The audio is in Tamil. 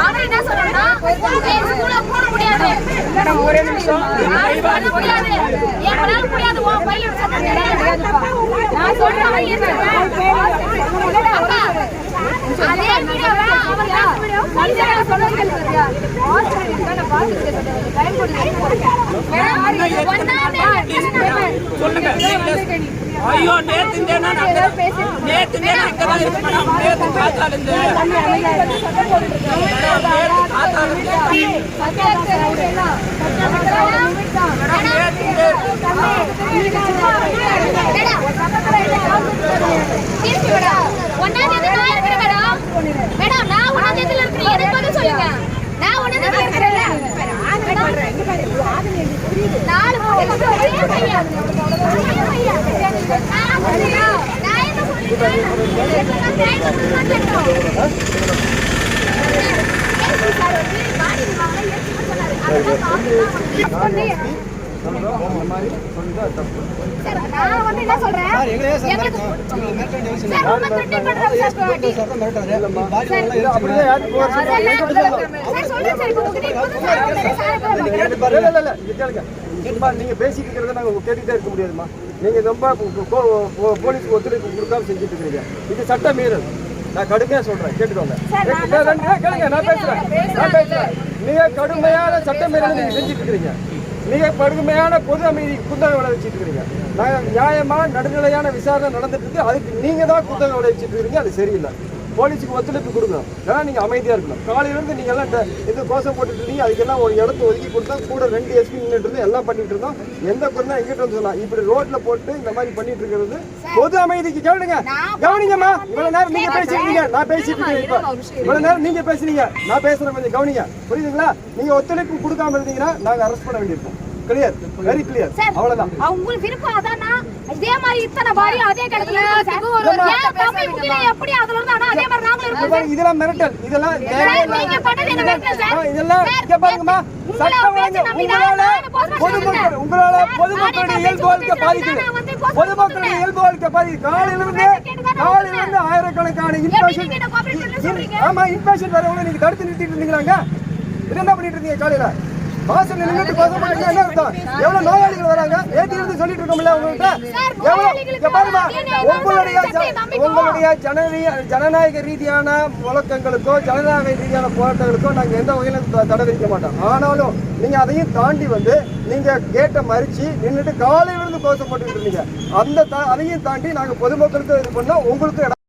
அவர் என்ன சொல்றாருன்னா போட முடியாது ஒரே நிமிஷம். முடியாது எங்களால முடியாது உன் பையில நான் சொல்றேன் அதே வீடியோவை அவர் சொல்லுங்க ஐயோ நேத்து தேனா நேத்து தேனா இருக்கு மேடம் நேத்து காத்தால இருந்து ஒன்னாம் தேதி நான் இருக்கிறேன் மேடம் மேடம் நான் ஒன்னாம் தேதியில இருக்கிறேன் எனக்கு பதில் சொல்லுங்க நான் ஒன்னாம் தேதியில இருக்கிறேன் நாலு நீங்க பேசிட்டு இருக்கிறத நாங்க கேட்டுட்டே இருக்க முடியாதுமா நீங்க ரொம்ப போலீஸ்க்கு ஒத்துழைப்பு கொடுக்காம செஞ்சுட்டு இருக்கீங்க இது சட்ட மீறல். நான் கடுமையா சொல்றேன். கேட்டுக்கோங்க. கேளுங்க நான் பேசுறேன். நான் பேசுறேன். நீங்க கடுமையான சட்ட மீறல் நீங்க செஞ்சுட்டு இருக்கிறீங்க. நீங்க கடுமையான பொது அமைதி குத்தகை விளைவிச்சிட்டு இருக்கிறீங்க. நாங்க நியாயமா நடுநிலையான விசாரணை நடந்துட்டு இருக்கு. அதுக்கு நீங்க தான் குத்தகை விளைவிச்சிட்டு இருக்கீங்க அது சரியில்லை. போலீஸுக்கு ஒத்துழைப்பு கொடுக்கணும் ஏன்னா நீங்க அமைதியா இருக்கணும். காலையில இருந்து நீங்க எல்லாம் இது கோஷம் போட்டுட்டு இருந்தீங்க அதுக்கெல்லாம் ஒரு இடத்த ஒதுக்கி கொடுத்தா கூட ரெண்டு எஸ்பி நின்றுட்டு எல்லாம் பண்ணிட்டு இருந்தோம். எந்த குறைனா எங்கிட்ட வந்து சொன்னா இப்படி ரோட்ல போட்டு இந்த மாதிரி பண்ணிட்டு இருக்கிறது பொது அமைதிக்கு கேளுங்க. கவனிங்கம்மா. இவ்வளவு நேரம் நீங்க பேசிட்டு இருக்கீங்க நான் பேசிட்டு இருக்கேன். இப்ப இவ்வளவு நேரம் நீங்க பேசுறீங்க. நான் பேசுறேன் கொஞ்சம் கவனிங்க. புரியுதுங்களா? நீங்க ஒத்துழைப்பு கொடுக்காம இருந்தீங்கன்னா நாங்க அரெஸ்ட் பண்ண வேண்டியிருக்கோம். கிளியர் வெரி கிளியர் அவ்வளவுதான். உங்களுக்கு விருப்பம் அதானா? இதே மாதிரி இத்தனை பாரி அதே முகில எப்படி அதுல இருந்து ஆனா அதே மாதிரி நாங்களும் இருக்கோம் இதெல்லாம் மிரட்டல். இதெல்லாம் தேவையே சார், இல்லாத- நீங்க பண்ணது என்ன மிரட்டல் சார்? ஆ, இதெல்லாம் இங்க பாருங்கம்மா. சட்டம் உங்களால பொதுமக்கள். உங்களால பொதுமக்களுடைய இயல்பு வாழ்க்கை பாதிக்குது. பொதுமக்களுடைய. இயல்பு வாழ்க்கை பாதிக்குது. காலையில இருந்து பேச்ச கேட்டுதானே காலையில இருந்து ஆயிரக்கணக்கான இன்பேஷன்? ஆமா இன்பேஷன் வரவங்க நீங்க தடுத்து நிறுத்திட்டு இருந்தீங்களாங்க? இது என்ன பண்ணிட்டு இருந்தீங்க காலையில? வாசல் நின்னுட்டு கோசம் பண்ணிட்டு என்ன அர்த்தம்? எவ்வளவு நோயாளிகள் வராங்க? இருந்து சொல்லிட்டு இருக்கோம்ல உங்ககிட்ட எவ்வளவு? பாருமா உங்களுடைய. உங்களுடைய ஜனநீ- ஜனநாயக ரீதியான முழக்கங்களுக்கோ ஜனநாயக ரீதியான போராட்டங்களுக்கோ நாங்க எந்த வகையிலும் த- தடை விதிக்க மாட்டோம். ஆனாலும் நீங்க அதையும் தாண்டி வந்து நீங்க கேட்டை மறிச்சு நின்னுட்டு காலையில இருந்து கோஷம் போட்டுக்கிட்டு இருந்தீங்க. அந்த அதையும் தாண்டி நாங்க பொதுமக்களுக்கு இது பண்ணா உங்களுக்கு